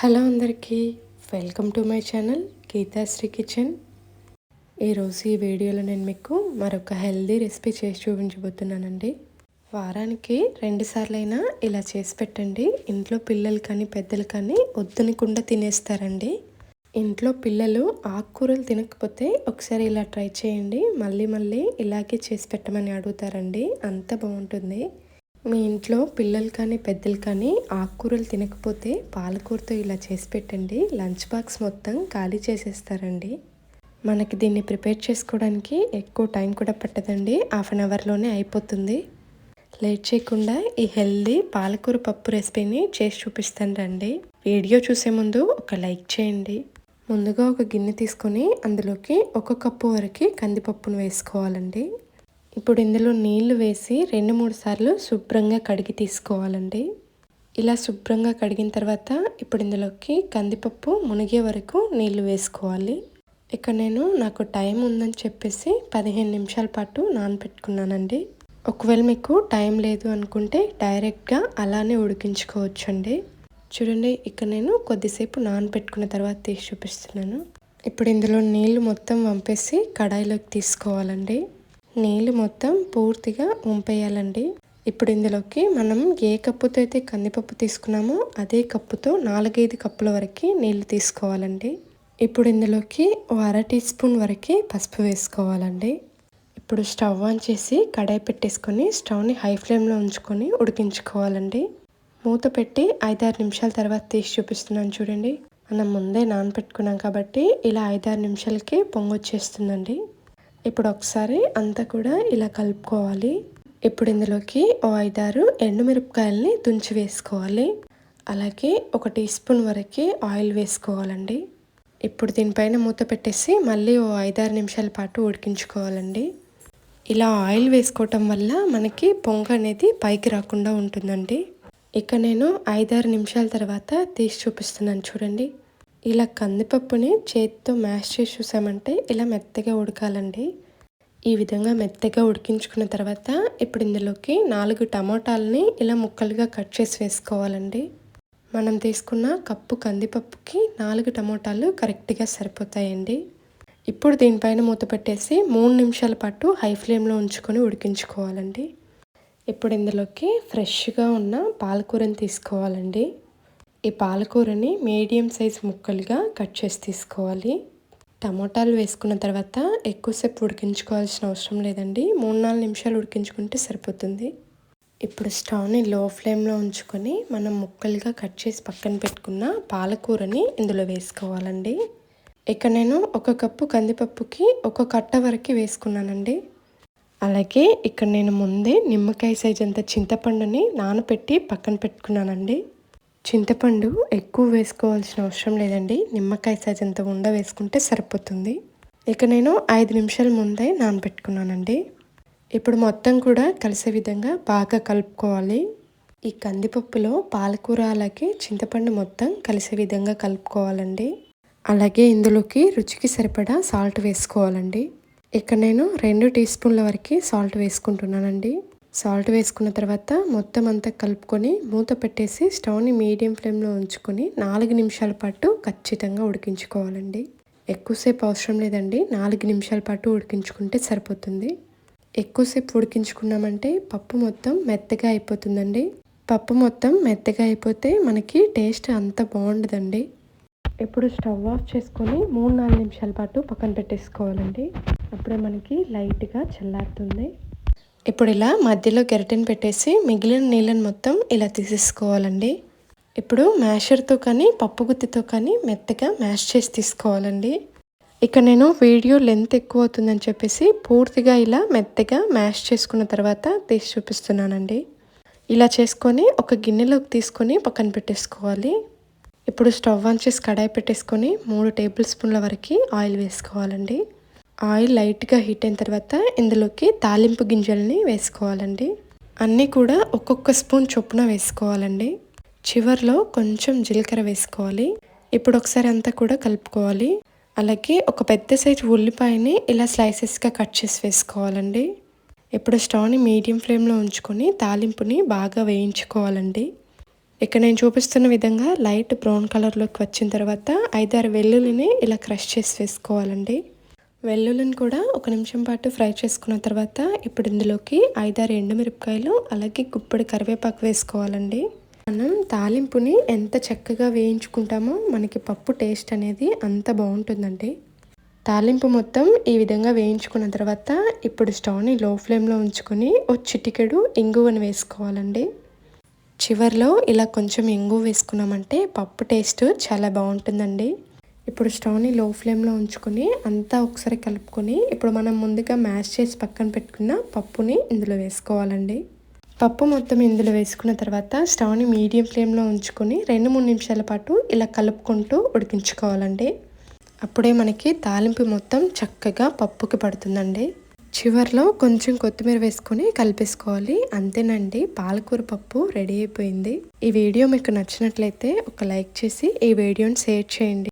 Hello అందరికీ welcome to my channel Geethasri kitchen. ఈరోజు ఈ వీడియోలో నేను మీకు మరొక హెల్దీ రెసిపీ చేసి చూపించబోతున్నానండి. వారానికి రెండుసార్లైనా ఇలా చేసి పెట్టండి. ఇంట్లో పిల్లలు కానీ పెద్దలు కానీ వద్దనకుండా తినేస్తారండి. ఇంట్లో పిల్లలు ఆకుకూరలు తినకపోతే ఒకసారి ఇలా ట్రై చేయండి. మళ్ళీ మళ్ళీ ఇలాగే చేసి పెట్టమని అడుగుతారండి. అంత బాగుంటుంది. మీ ఇంట్లో పిల్లలు కానీ పెద్దలు కానీ ఆకుకూరలు తినకపోతే పాలకూరతో ఇలా చేసి పెట్టండి. లంచ్ బాక్స్ మొత్తం ఖాళీ చేసేస్తారండి. మనకి దీన్ని ప్రిపేర్ చేసుకోవడానికి ఎక్కువ టైం కూడా పట్టదండి. హాఫ్ అన్ అవర్లోనే అయిపోతుంది. లేట్ చేయకుండా ఈ హెల్దీ పాలకూర పప్పు రెసిపీని చేసి చూపిస్తాను రండి. వీడియో చూసే ముందు ఒక లైక్ చేయండి. ముందుగా ఒక గిన్నె తీసుకొని అందులోకి ఒక కప్పు వరకు కందిపప్పును వేసుకోవాలండి. ఇప్పుడు ఇందులో నీళ్ళు వేసి రెండు మూడు సార్లు శుభ్రంగా కడిగి తీసుకోవాలండి. ఇలా శుభ్రంగా కడిగిన తర్వాత ఇప్పుడు ఇందులోకి కందిపప్పు మునిగే వరకు నీళ్ళు వేసుకోవాలి. ఇక నేను నాకు టైం ఉందని చెప్పేసి పదిహేను నిమిషాల పాటు నానబెట్టుకున్నానండి ఒకవేళ మీకు టైం లేదు అనుకుంటే డైరెక్ట్గా అలానే ఉడికించుకోవచ్చండి. చూడండి ఇక నేను కొద్దిసేపు నానబెట్టుకున్న తర్వాత తీసి చూపిస్తున్నాను. ఇప్పుడు ఇందులో నీళ్ళు మొత్తం వంపేసి కడాయిలోకి తీసుకోవాలండి. నీళ్ళు మొత్తం పూర్తిగా వంపేయాలండి ఇప్పుడు ఇందులోకి మనం ఏ కప్పుతో అయితే కందిపప్పు తీసుకున్నామో అదే కప్పుతో నాలుగైదు కప్పుల వరకు నీళ్ళు తీసుకోవాలండి. ఇప్పుడు ఇందులోకి ఓ అర టీ స్పూన్ వరకు పసుపు వేసుకోవాలండి. ఇప్పుడు స్టవ్ ఆన్ చేసి కడాయి పెట్టేసుకొని స్టవ్ని హై ఫ్లేమ్లో ఉంచుకొని ఉడికించుకోవాలండి. మూత పెట్టి ఐదారు నిమిషాల తర్వాత తీసి చూపిస్తున్నాను చూడండి. మనం ముందే నానపెట్టుకున్నాం కాబట్టి ఇలా ఐదారు నిమిషాలకి పొంగొచ్చేస్తుందండి. ఇప్పుడు ఒకసారి అంతా కూడా ఇలా కలుపుకోవాలి. ఇప్పుడు ఇందులోకి ఓ ఐదారు ఎండుమిరపకాయలని తుంచి వేసుకోవాలి. అలాగే ఒక టీ స్పూన్ వరకు ఆయిల్ వేసుకోవాలండి. ఇప్పుడు దీనిపైన మూత పెట్టేసి మళ్ళీ ఓ ఐదారు నిమిషాల పాటు ఉడికించుకోవాలండి. ఇలా ఆయిల్ వేసుకోవటం వల్ల మనకి పొంగ అనేది పైకి రాకుండా ఉంటుందండి. ఇక నేను ఐదారు నిమిషాల తర్వాత తీసి చూపిస్తున్నాను చూడండి. ఇలా కందిపప్పుని చేతితో మ్యాష్ చేసి చూసామంటే ఇలా మెత్తగా ఉడకాలండి. ఈ విధంగా మెత్తగా ఉడికించుకున్న తర్వాత ఇప్పుడు ఇందులోకి నాలుగు టమాటాలని ఇలా ముక్కలుగా కట్ చేసి వేసుకోవాలండి. మనం తీసుకున్న కప్పు కందిపప్పుకి నాలుగు టమోటాలు కరెక్ట్గా సరిపోతాయండి. ఇప్పుడు దీనిపైన మూత పెట్టేసి మూడు నిమిషాల పాటు హై ఫ్లేమ్లో ఉంచుకొని ఉడికించుకోవాలండి. ఇప్పుడు ఇందులోకి ఫ్రెష్గా ఉన్న పాలకూరని తీసుకోవాలండి. ఈ పాలకూరని మీడియం సైజ్ ముక్కలుగా కట్ చేసి తీసుకోవాలి. టమోటాలు వేసుకున్న తర్వాత ఎక్కువసేపు ఉడికించుకోవాల్సిన అవసరం లేదండి. మూడు నాలుగు నిమిషాలు ఉడికించుకుంటే సరిపోతుంది. ఇప్పుడు స్టవ్ని లో ఫ్లేమ్లో ఉంచుకొని మనం ముక్కలుగా కట్ చేసి పక్కన పెట్టుకున్న పాలకూరని ఇందులో వేసుకోవాలండి. ఇక నేను ఒక కప్పు కందిపప్పుకి ఒక కట్ట వరకు వేసుకున్నానండి. అలాగే ఇక్కడ నేను ముందే నిమ్మకాయ సైజ్ అంత చింతపండుని నానపెట్టి పక్కన పెట్టుకున్నానండి. చింతపండు ఎక్కువ వేసుకోవాల్సిన అవసరం లేదండి. నిమ్మకాయ సైజ్ అంత ఉండ వేసుకుంటే సరిపోతుంది. ఇక నేను ఐదు నిమిషాల ముందే నానబెట్టుకున్నానండి. ఇప్పుడు మొత్తం కూడా కలిసే విధంగా బాగా కలుపుకోవాలి. ఈ కందిపప్పులో పాలకూర అలాగే చింతపండు మొత్తం కలిసే విధంగా కలుపుకోవాలండి. అలాగే ఇందులోకి రుచికి సరిపడా సాల్ట్ వేసుకోవాలండి. ఇక్కడ నేను రెండు టీ స్పూన్ల వరకు సాల్ట్ వేసుకుంటున్నానండి. సాల్ట్ వేసుకున్న తర్వాత మొత్తం అంతా కలుపుకొని మూత పెట్టేసి స్టవ్ని మీడియం ఫ్లేమ్లో ఉంచుకొని నాలుగు నిమిషాల పాటు ఖచ్చితంగా ఉడికించుకోవాలండి. ఎక్కువసేపు అవసరం లేదండి. నాలుగు నిమిషాల పాటు ఉడికించుకుంటే సరిపోతుంది. ఎక్కువసేపు ఉడికించుకున్నామంటే పప్పు మొత్తం మెత్తగా అయిపోతుందండి. పప్పు మొత్తం మెత్తగా అయిపోతే మనకి టేస్ట్ అంత బాగుండదండి. ఇప్పుడు స్టవ్ ఆఫ్ చేసుకొని మూడు నాలుగు నిమిషాల పాటు పక్కన పెట్టేసుకోవాలండి. అప్పుడే మనకి లైట్గా చల్లారుతుంది. ఇప్పుడు ఇలా మధ్యలో కెరటిన్ పెట్టేసి మిగిలిన నీళ్ళని మొత్తం ఇలా తీసేసుకోవాలండి. ఇప్పుడు మ్యాషర్తో కానీ పప్పు గుత్తితో కానీ మెత్తగా మ్యాష్ చేసి తీసుకోవాలండి. ఇక నేను వీడియో లెంత్ ఎక్కువ అవుతుందని చెప్పేసి పూర్తిగా ఇలా మెత్తగా మ్యాష్ చేసుకున్న తర్వాత తీసి చూపిస్తున్నానండి. ఇలా చేసుకొని ఒక గిన్నెలోకి తీసుకొని పక్కన పెట్టేసుకోవాలి. ఇప్పుడు స్టవ్ ఆన్ చేసి కడాయి పెట్టేసుకొని మూడు టేబుల్ స్పూన్ల వరకు ఆయిల్ వేసుకోవాలండి. ఆయిల్ లైట్గా హీట్ అయిన తర్వాత ఇందులోకి తాలింపు గింజల్ని వేసుకోవాలండి. అన్నీ కూడా ఒక్కొక్క స్పూన్ చొప్పున వేసుకోవాలండి. చివరిలో కొంచెం జీలకర్ర వేసుకోవాలి. ఇప్పుడు ఒకసారి అంతా కూడా కలుపుకోవాలి. అలాగే ఒక పెద్ద సైజు ఉల్లిపాయని ఇలా స్లైసెస్గా కట్ చేసి వేసుకోవాలండి. ఇప్పుడు స్టవ్ని మీడియం ఫ్లేమ్లో ఉంచుకొని తాలింపుని బాగా వేయించుకోవాలండి. ఇక్కడ నేను చూపిస్తున్న విధంగా లైట్ బ్రౌన్ కలర్లోకి వచ్చిన తర్వాత ఐదారు వెల్లుల్లిని ఇలా క్రష్ చేసి వేసుకోవాలండి. వెల్లుల్లిని కూడా ఒక నిమిషం పాటు ఫ్రై చేసుకున్న తర్వాత ఇప్పుడు ఇందులోకి ఐదారు ఎండుమిరపకాయలు అలాగే గుప్పడి కరివేపాకు వేసుకోవాలండి. మనం తాలింపుని ఎంత చక్కగా వేయించుకుంటామో మనకి పప్పు టేస్ట్ అనేది అంత బాగుంటుందండి. తాలింపు మొత్తం ఈ విధంగా వేయించుకున్న తర్వాత ఇప్పుడు స్టవ్ని లో ఫ్లేమ్లో ఉంచుకొని ఓ చిటికెడు ఇంగువను వేసుకోవాలండి. చివర్లో ఇలా కొంచెం ఇంగువ వేసుకున్నామంటే పప్పు టేస్ట్ చాలా బాగుంటుందండి. ఇప్పుడు స్టవ్ని లో ఫ్లేమ్లో ఉంచుకొని అంతా ఒకసారి కలుపుకొని ఇప్పుడు మనం ముందుగా మ్యాష్ చేసి పక్కన పెట్టుకున్న పప్పుని ఇందులో వేసుకోవాలండి. పప్పు మొత్తం ఇందులో వేసుకున్న తర్వాత స్టవ్ని మీడియం ఫ్లేమ్లో ఉంచుకొని రెండు మూడు నిమిషాల పాటు ఇలా కలుపుకుంటూ ఉడికించుకోవాలండి. అప్పుడే మనకి తాలింపు మొత్తం చక్కగా పప్పుకి పడుతుందండి. చివర్లో కొంచెం కొత్తిమీర వేసుకొని కలిపేసుకోవాలి. అంతేనండి పాలకూర పప్పు రెడీ అయిపోయింది. ఈ వీడియో మీకు నచ్చినట్లయితే ఒక లైక్ చేసి ఈ వీడియోని షేర్ చేయండి.